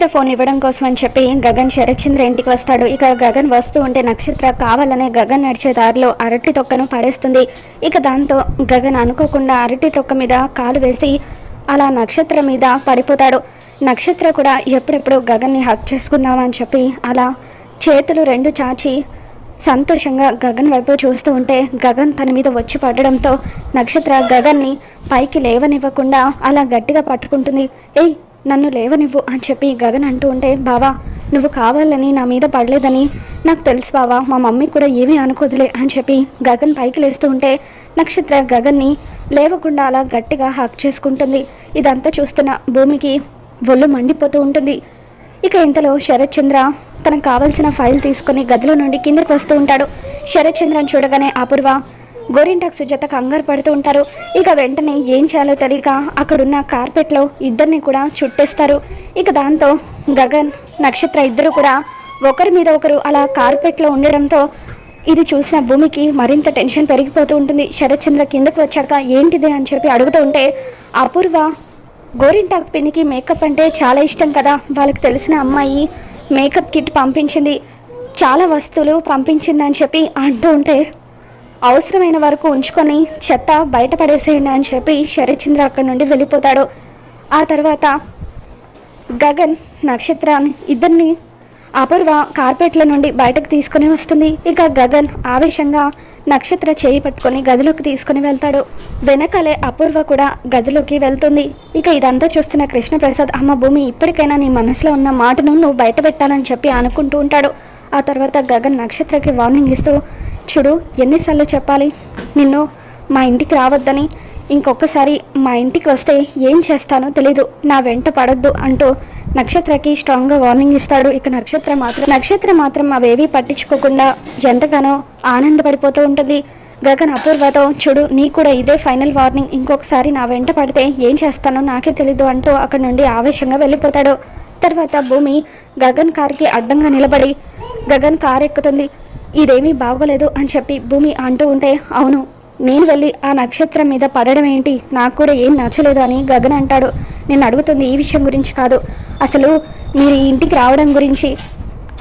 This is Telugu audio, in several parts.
నక్షత్ర ఫోన్ ఇవ్వడం కోసం అని చెప్పి గగన్ శరత్చంద్ర ఇంటికి వస్తాడు. ఇక గగన్ వస్తూ ఉంటే నక్షత్ర కావాలనే గగన్ నడిచే దారిలో అరటి తొక్కను పడేస్తుంది. ఇక దాంతో గగన్ అనుకోకుండా అరటి తొక్క మీద కాలు వేసి అలా నక్షత్ర మీద పడిపోతాడు. నక్షత్ర కూడా ఎప్పుడెప్పుడు గగన్ని హక్ చేసుకుందామని చెప్పి అలా చేతులు రెండు చాచి సంతోషంగా గగన్ వైపు చూస్తూ ఉంటే గగన్ తన మీద వచ్చి పడడంతో నక్షత్ర గగన్ని పైకి లేవనివ్వకుండా అలా గట్టిగా పట్టుకుంటుంది. ఏయ్ నన్ను లేవనివ్వు అని చెప్పి గగన్ అంటూ ఉంటే బావా నువ్వు కావాలని నా మీద పడలేదని నాకు తెలుసు బావా మా మమ్మీ కూడా ఏమీ అనుకోదులే అని చెప్పి గగన్ పైకి లేస్తూ ఉంటే నక్షత్ర గగన్ని లేవకుండా అలా గట్టిగా హాక్ చేసుకుంటుంది. ఇదంతా చూస్తున్న భూమికి ఒళ్ళు మండిపోతూ ఉంటుంది. ఇక ఇంతలో శరత్ చంద్ర తనకు కావలసిన ఫైల్ తీసుకుని గదిలో నుండి కిందకు వస్తూ ఉంటాడు. శరత్ చంద్రని చూడగానే అపూర్వ గోరింటాకు సుజాత కంగారు పడుతూ ఉంటారు. ఇక వెంటనే ఏం చేయాలో తెలియక అక్కడున్న కార్పెట్లో ఇద్దరిని కూడా చుట్టేస్తారు. ఇక దాంతో గగన్ నక్షత్ర ఇద్దరు కూడా ఒకరి మీద ఒకరు అలా కార్పెట్లో ఉండడంతో ఇది చూసిన భూమికి మరింత టెన్షన్ పెరిగిపోతూ ఉంటుంది. శరత్ చంద్ర కిందకు వచ్చాక ఏంటిది అని చెప్పి అడుగుతూ ఉంటే అపూర్వ గోరింటాక్ పిన్నికి మేకప్ అంటే చాలా ఇష్టం కదా. వాళ్ళకి తెలిసిన అమ్మాయి మేకప్ కిట్ పంపించింది. చాలా వస్తువులు పంపించిందని చెప్పి అంటూ ఉంటే అవసరమైన వరకు ఉంచుకొని చెత్త బయటపడేసేయండి అని చెప్పి శరత్చంద్ర అక్కడి నుండి వెళ్ళిపోతాడు. ఆ తర్వాత గగన్ నక్షత్రాన్ని ఇద్దరిని అపూర్వ కార్పెట్ల నుండి బయటకు తీసుకుని వస్తుంది. ఇక గగన్ ఆవేశంగా నక్షత్ర చేయి పట్టుకొని గదిలోకి తీసుకుని వెళ్తాడు. వెనకాలే అపూర్వ కూడా గదిలోకి వెళ్తుంది. ఇక ఇదంతా చూస్తున్న కృష్ణప్రసాద్ అమ్మ భూమి ఇప్పటికైనా నీ మనసులో ఉన్న మాటను నువ్వు బయట పెట్టాలని చెప్పి అనుకుంటూ ఉంటాడు. ఆ తర్వాత గగన్ నక్షత్రకి వార్నింగ్ ఇస్తూ చూడు ఎన్నిసార్లు చెప్పాలి? నిన్ను మా ఇంటికి రావద్దని. ఇంకొకసారి మా ఇంటికి వస్తే ఏం చేస్తానో తెలీదు. నా వెంట పడొద్దు అంటూ నక్షత్రకి స్ట్రాంగ్గా వార్నింగ్ ఇస్తాడు. ఇక నక్షత్ర మాత్రం నక్షత్ర మాత్రం అవేవీ పట్టించుకోకుండా ఎంతగానో ఆనందపడిపోతూ ఉంటుంది. గగన్ అపూర్వతో చూడు నీ కూడా ఇదే ఫైనల్ వార్నింగ్ ఇంకొకసారి నా వెంట పడితే ఏం చేస్తానో నాకే తెలీదు అంటూ అక్కడి నుండి ఆవేశంగా వెళ్ళిపోతాడు. తర్వాత భూమి గగన్ కార్కి అడ్డంగా నిలబడి గగన్ కార్ ఎక్కుతుంది ఇదేమీ బాగోలేదు అని చెప్పి భూమి అంటూ ఉంటే అవును నేను వెళ్ళి ఆ నక్షత్రం మీద పడడం ఏంటి? నాకు కూడా ఏం నచ్చలేదు అని గగన్ అంటాడు. నేను అడుగుతుంది ఈ విషయం గురించి కాదు. అసలు మీరు ఈ ఇంటికి రావడం గురించి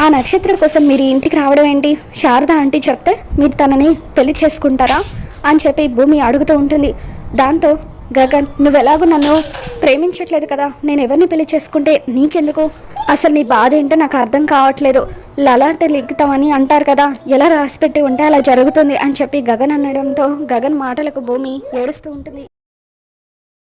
ఆ నక్షత్రం కోసం మీరు ఈ ఇంటికి రావడం ఏంటి? శారద ఆంటీ చెప్తే మీరు తనని పెళ్ళి చేసుకుంటారా? అని చెప్పి భూమి అడుగుతూ ఉంటుంది. దాంతో గగన్ నువ్వు ఎలాగో నన్ను ప్రేమించట్లేదు కదా. నేను ఎవరిని పెళ్ళి చేసుకుంటే నీకెందుకు? అసలు నీ బాధ ఏంటో నాకు అర్థం కావట్లేదు. లలాట లిగ్గుతామని అంటారు కదా. ఎలా రాసిపెట్టి ఉంటే అలా జరుగుతుంది అని చెప్పి గగన్ అనడంతో గగన్ మాటలకు భూమి ఏడుస్తూ ఉంటుంది.